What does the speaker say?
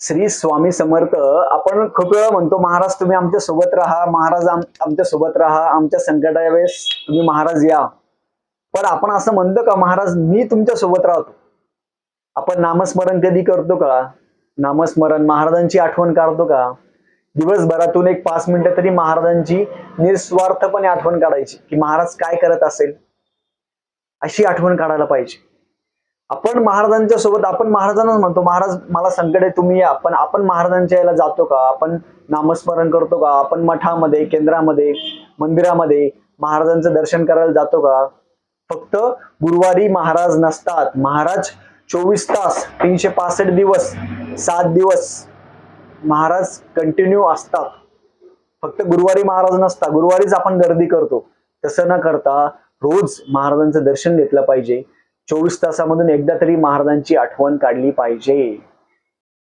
श्री स्वामी समर्थ आपण खूप वेळा म्हणतो महाराज तुम्ही आमच्यासोबत राहा महाराज आमच्यासोबत राहा आमच्या संकटा वेळेस तुम्ही महाराज या. पण आपण असं म्हणतो का महाराज मी तुमच्यासोबत राहतो. आपण नामस्मरण कधी करतो का? नामस्मरण महाराजांची आठवण काढतो का? दिवसभरातून एक पाच मिनिटं तरी महाराजांची निस्वार्थपणे आठवण काढायची की महाराज काय करत असेल? अशी आठवण काढायला पाहिजे. आपण महाराजांच्या सोबत आपण महाराजांनाच म्हणतो महाराज मला संकट आहे तुम्ही या. पण आपण महाराजांच्या याला जातो का? आपण नामस्मरण करतो का? आपण मठामध्ये केंद्रामध्ये मंदिरामध्ये महाराजांचं दर्शन करायला जातो का? फक्त गुरुवारी महाराज नसतात. महाराज चोवीस तास तीनशे पासष्ट दिवस सात दिवस महाराज कंटिन्यू असतात. फक्त गुरुवारी महाराज नसता गुरुवारीच आपण गर्दी करतो. तसं न करता रोज महाराजांचं दर्शन घेतलं पाहिजे. चोवीस तासामधून एकदा तरी महाराजांची आठवण काढली पाहिजे.